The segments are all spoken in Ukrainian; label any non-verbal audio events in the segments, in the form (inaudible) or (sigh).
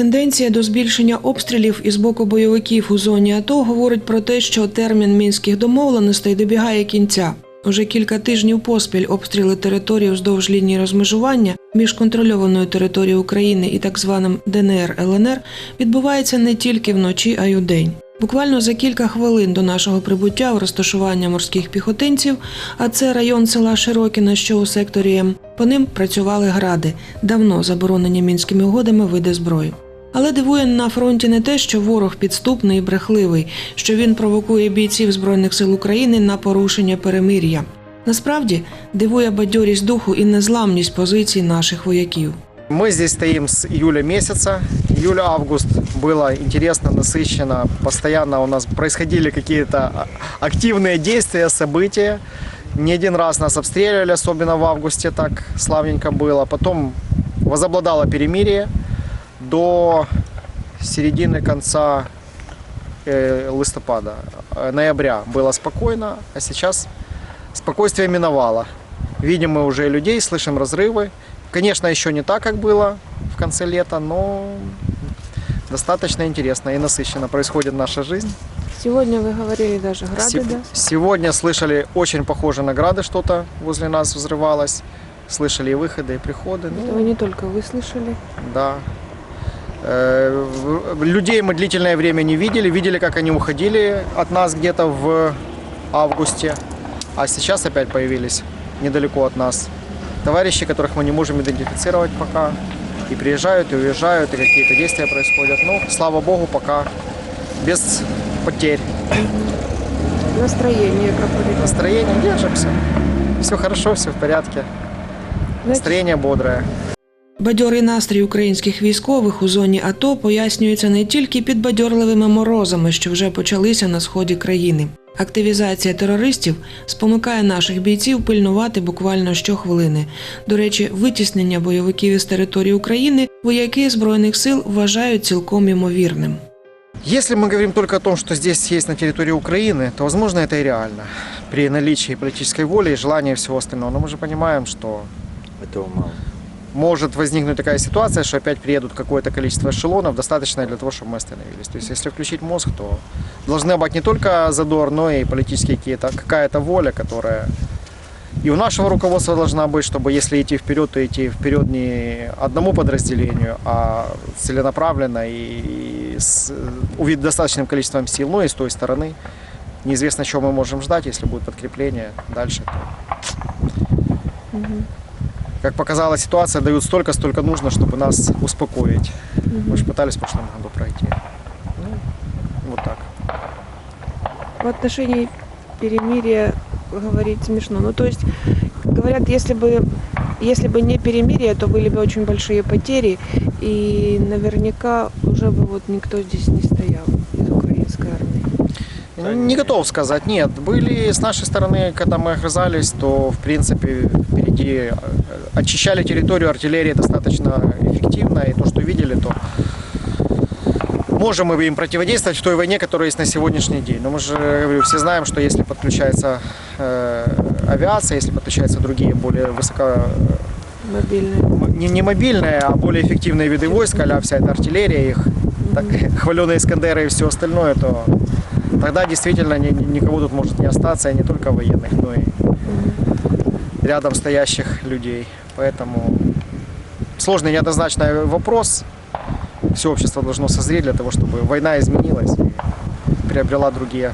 Тенденція до збільшення обстрілів із боку бойовиків у зоні АТО говорить про те, що термін мінських домовленостей добігає кінця. Уже кілька тижнів поспіль обстріли території вздовж лінії розмежування між контрольованою територією України і так званим ДНР ЛНР відбуваються не тільки вночі, а й удень. Буквально за кілька хвилин до нашого прибуття в розташування морських піхотинців, а це район села Широкіна, що у секторі М, по ним працювали гради, давно заборонені мінськими угодами види зброї. Але дивує на фронті не те, що ворог підступний і брехливий, що він провокує бійців Збройних сил України на порушення перемир'я. Насправді дивує бадьорість духу і незламність позицій наших вояків. Мы здесь стоим с июля месяца. Июль-август было интересно, насыщенно. Постоянно у нас происходили какие-то а- активные действия, события. Не один раз нас обстреливали, особенно в августе так славненько было. Потом возобладало перемирие. До середины конца э, листопада, э, ноября было спокойно, а сейчас спокойствие миновало. Видим мы уже людей, слышим разрывы. Конечно, еще не так, как было в конце лета, но достаточно интересно и насыщенно происходит наша жизнь. Сегодня вы говорили даже грады, Се- да? Сегодня слышали очень похоже на грады, что-то возле нас взрывалось. Слышали и выходы, и приходы. Это Ну, вы не только вы слышали. Да. Э, Людей мы длительное время не видели. Видели, как они уходили от нас где-то в августе. А сейчас опять появились недалеко от нас товарищи, которых мы не можем идентифицировать пока. И приезжают, и уезжают, и какие-то действия происходят. Ну, слава богу, пока без потерь. Настроение как у ребят. Настроение держимся. Все хорошо, все в порядке. Знаете, Настроение бодрое. Бадьорий настрій українських військових у зоні АТО пояснюється не тільки підбадьорливими морозами, що вже почалися на сході країни. Активізація терористів спонукає наших бійців пильнувати буквально щохвилини. До речі, витіснення бойовиків із території України вояки збройних сил вважають цілком імовірним. Если мы говорим только о том, что здесь есть на территории Украины, то, возможно, это и реально. При наличии политической воли и желания и всего остального. Но мы же понимаем, что Этого мало. Может возникнуть такая ситуация, что опять приедут какое-то количество эшелонов, достаточное для того, чтобы мы остановились. То есть, если включить мозг, то должны быть не только задор, но и политические какие-то, какая-то воля, которая и у нашего руководства должна быть, чтобы если идти вперед, то идти вперед не одному подразделению, а целенаправленно и с достаточным количеством сил, ну и с той стороны. Неизвестно, чего мы можем ждать, если будет подкрепление дальше. То, мгм, как показала ситуация, дают столько, столько нужно, чтобы нас успокоить. мгм. Мы же пытались в прошлом году пройти. Ну, вот так. В отношении перемирия говорить смешно. Ну, то есть, говорят, если бы, если бы не перемирие, то были бы очень большие потери, и наверняка уже бы вот никто здесь не стоял из украинской армии. Не готов сказать, нет. Были с нашей стороны, когда мы огрызались, то в принципе впереди э, очищали территорию артиллерии достаточно эффективно. И то, что видели, то можем мы им противодействовать в той войне, которая есть на сегодняшний день. Но мы же, говорю, все знаем, что если подключается э, авиация, если подключаются другие более высоко Мобильные. не, не мобильные, а более эффективные виды войск, а вся эта артиллерия, их так, (laughs) хваленые Искандеры и все остальное, то тогда действительно ни- ни- никого тут может не остаться, и не только военных, но и рядом стоящих людей. Поэтому сложный неоднозначный вопрос. Все общество должно созреть для того, чтобы война изменилась и приобрела другие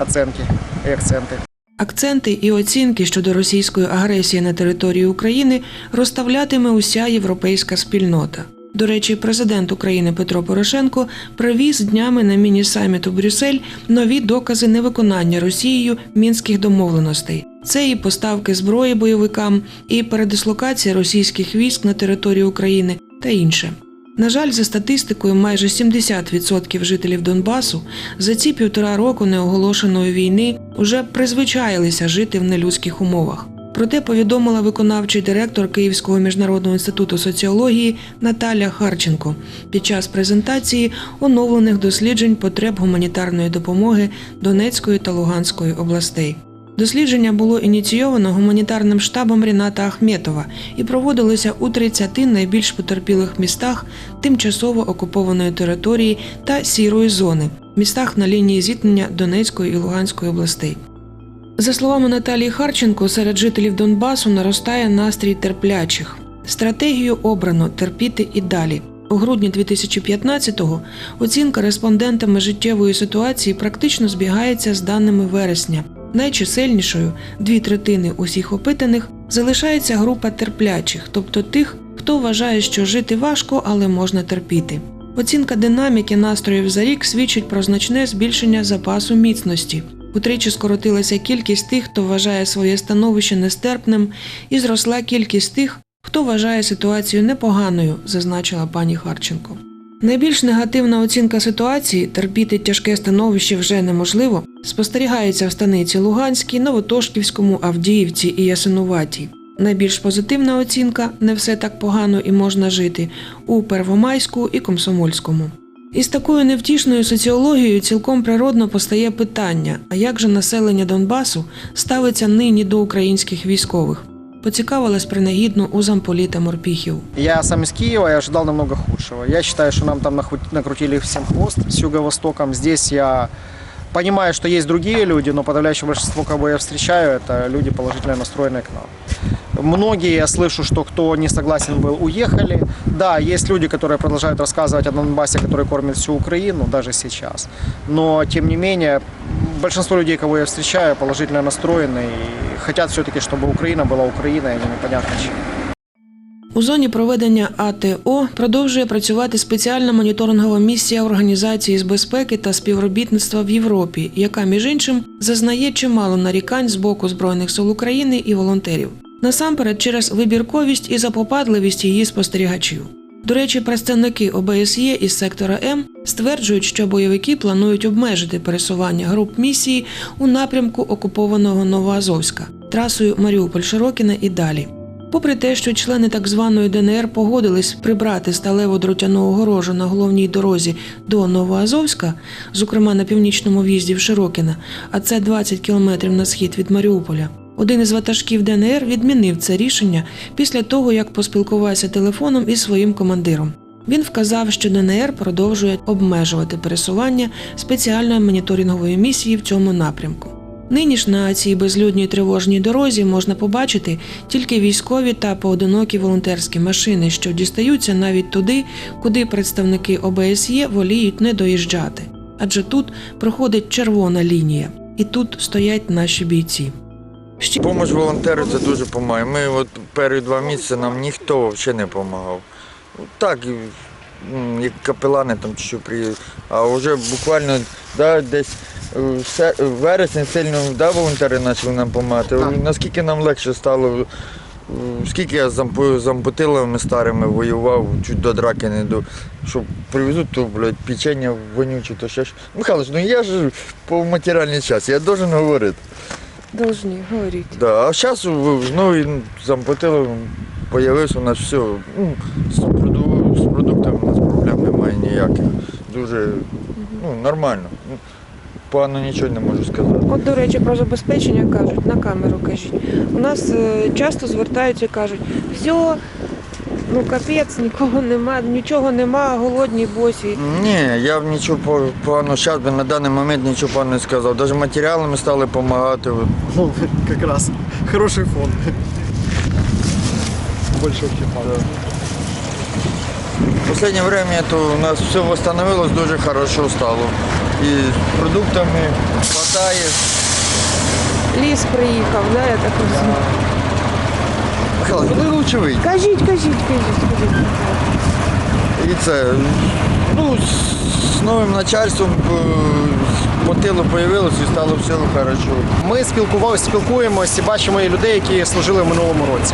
оценки и акценты. Акценти і оцінки щодо російської агресії на території України розставлятиме уся європейська спільнота. До речі, президент України Петро Порошенко привіз днями на міні-саміт у Брюссель нові докази невиконання Росією мінських домовленостей. Це і поставки зброї бойовикам, і передислокація російських військ на території України та інше. На жаль, за статистикою, майже 70% жителів Донбасу за ці півтора року неоголошеної війни уже призвичаїлися жити в нелюдських умовах. Проте повідомила виконавчий директор Київського міжнародного інституту соціології Наталя Харченко під час презентації оновлених досліджень потреб гуманітарної допомоги Донецької та Луганської областей. Дослідження було ініційовано гуманітарним штабом Ріната Ахметова і проводилося у 30 найбільш потерпілих містах тимчасово окупованої території та сірої зони, містах на лінії зіткнення Донецької і Луганської областей. За словами Наталії Харченко, серед жителів Донбасу наростає настрій терплячих. Стратегію обрано терпіти і далі. У грудні 2015-го оцінка респондентами життєвої ситуації практично збігається з даними вересня. Найчисельнішою дві третини усіх опитаних залишається група терплячих, тобто тих, хто вважає, що жити важко, але можна терпіти. Оцінка динаміки настроїв за рік свідчить про значне збільшення запасу міцності. Утричі скоротилася кількість тих, хто вважає своє становище нестерпним, і зросла кількість тих, хто вважає ситуацію непоганою, зазначила пані Харченко. Найбільш негативна оцінка ситуації терпіти тяжке становище вже неможливо, спостерігається в станиці Луганській, Новотошківському, Авдіївці і Ясинуватій. Найбільш позитивна оцінка не все так погано і можна жити у Первомайську і Комсомольському. Із такою невтішною соціологією цілком природно постає питання: а як же населення Донбасу ставиться нині до українських військових? Поцікавилась принагідно у замполіта Морпіхів. Я сам из Киева, я ожидал намного худшего. Я считаю, что нам там накрутили всем хвост с юго-востоком. Здесь я понимаю, что есть другие люди, но подавляющее большинство, кого я встречаю, это люди положительно настроенные к нам. Многие, я слышу, что кто не согласен был, уехали. Да, есть люди, которые продолжают рассказывать о Донбассе, который кормит всю Украину, даже сейчас. Но, тем не менее, большинство людей, кого я встречаю, положительно настроены и хотят все-таки, чтобы Украина была Украиной, а не непонятно чем. У зоні проведення АТО продовжує працювати спеціальна моніторингова місія Організації з безпеки та співробітництва в Європі, яка, між іншим, зазнає чимало нарікань з боку Збройних сил України і волонтерів. Насамперед через вибірковість і запопадливість її спостерігачів. До речі, представники ОБСЄ із сектора М стверджують, що бойовики планують обмежити пересування груп місії у напрямку окупованого Новоазовська трасою Маріуполь-Широкіна і далі. Попри те, що члени так званої ДНР погодились прибрати сталеву дротяну огорожу на головній дорозі до Новоазовська, зокрема на північному в'їзді в Широкіна, а це 20 кілометрів на схід від Маріуполя. Один із ватажків ДНР відмінив це рішення після того, як поспілкувався телефоном із своїм командиром. Він вказав, що ДНР продовжує обмежувати пересування спеціальної моніторингової місії в цьому напрямку. Нині ж на цій безлюдній тривожній дорозі можна побачити тільки військові та поодинокі волонтерські машини, що дістаються навіть туди, куди представники ОБСЄ воліють не доїжджати. Адже тут проходить червона лінія, і тут стоять наші бійці. Ще Помощь волонтерів це дуже допомагає. Ми от перші два місяці нам ніхто взагалі не допомагав. Так, як капелани там що приїдуть. А вже буквально да, десь е, в се- вересні сильно да, волонтери почали нам допомагати. Наскільки нам легше стало, е, скільки я з ампу- ампутилами старими воював, чуть до драки не до. Що привезуть, то, блядь, печення вонюче, то ще ж. Михайлович, ну я ж по матеріальній часті, я должен говорити. Должны говорить. Да, а зараз знову він замплатили, появився у нас все. Ну, з, проду- з продуктами у нас проблем немає ніяких. Дуже ну, нормально. Ну, Погано нічого не можу сказати. От, до речі, про забезпечення кажуть, на камеру кажіть. У нас е, часто звертаються і кажуть, все, ну капець, нікого нема, нічого нема, голодні, босі. Ні, я б нічого по- поганого зараз би на даний момент нічого поганого не сказав. Навіть матеріалами стали допомагати. Ну, как раз хороший фон. Больше вообще мало. В останнє время то у нас все восстановилось дуже хорошо стало. І з продуктами хватає. Ліс приїхав, да, я так розумію. Михайло, куди лучше вийти? Кажіть, кажіть, кажіть, кажіть. І це, ну, з- новим начальством е, по тилу появилось і стало все хорошо. Ми спілкувалися, спілкуємося і бачимо і людей, які служили в минулому році.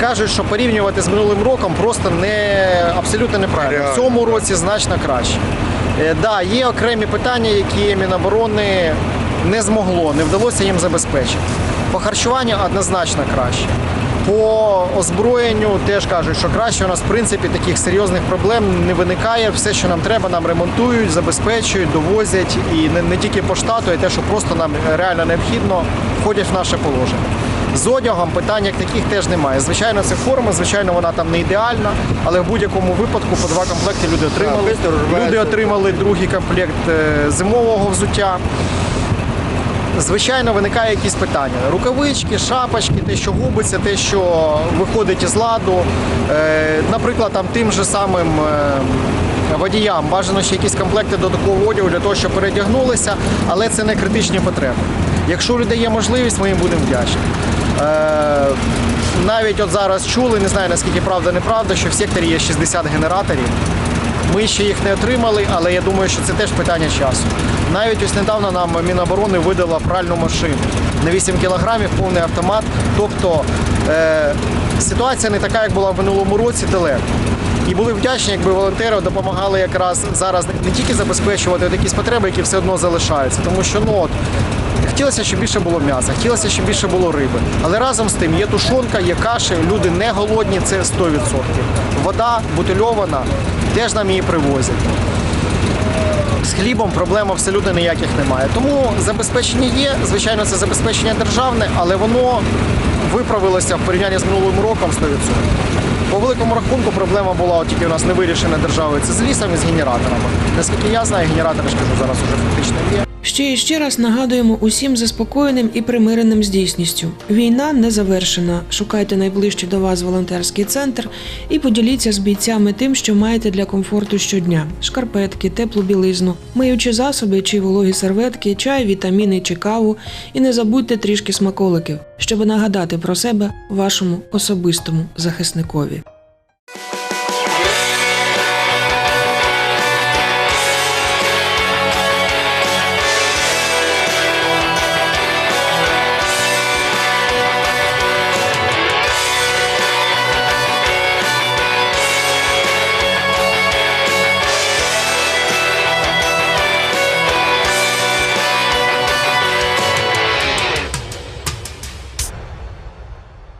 Кажуть, що порівнювати з минулим роком просто не абсолютно неправильно. В цьому році значно краще. Е, да, є окремі питання, які Міноборони не змогло, не вдалося їм забезпечити. По харчуванню однозначно краще. По озброєнню теж кажуть, що краще у нас в принципі таких серйозних проблем не виникає. Все, що нам треба, нам ремонтують, забезпечують, довозять і не, не тільки по штату, а й те, що просто нам реально необхідно, входять в наше положення. З одягом питань як таких теж немає. Звичайно, це форма, звичайно, вона там не ідеальна, але в будь-якому випадку по два комплекти люди отримали. Люди отримали другий комплект е, зимового взуття. Звичайно, виникає якісь питання. Рукавички, шапочки, те, що губиться, те, що виходить із ладу. Е, наприклад, там тим же самим е, водіям бажано ще якісь комплекти додаткового одягу для того, щоб передягнулися, але це не критичні потреби. Якщо у людей є можливість, ми їм будемо вдячні. Е, навіть от зараз чули, не знаю наскільки правда, неправда, що в секторі є 60 генераторів. Ми ще їх не отримали, але я думаю, що це теж питання часу. Навіть ось недавно нам Міноборони видала пральну машину на 8 кілограмів, повний автомат. Тобто е, ситуація не така, як була в минулому році, далеко. І були вдячні, якби волонтери допомагали якраз зараз не тільки забезпечувати якісь потреби, які все одно залишаються, тому що ну от. Хотілося, щоб більше було м'яса, хотілося, щоб більше було риби. Але разом з тим є тушонка, є каші, люди не голодні, це 100%. Вода бутильована, теж нам її привозять. З хлібом проблем абсолютно ніяких немає. Тому забезпечення є. Звичайно, це забезпечення державне, але воно виправилося в порівнянні з минулим роком 100%. По великому рахунку проблема була тільки у нас не вирішена державою. Це з лісом і з генераторами. Наскільки я знаю, генератори скажу, зараз уже фактично є. Ще і ще раз нагадуємо усім заспокоєним і примиреним з дійсністю. Війна не завершена. Шукайте найближчий до вас волонтерський центр і поділіться з бійцями тим, що маєте для комфорту щодня: шкарпетки, теплу білизну, миючі засоби чи вологі серветки, чай, вітаміни чи каву. І не забудьте трішки смаколиків, щоб нагадати про себе вашому особистому захисникові.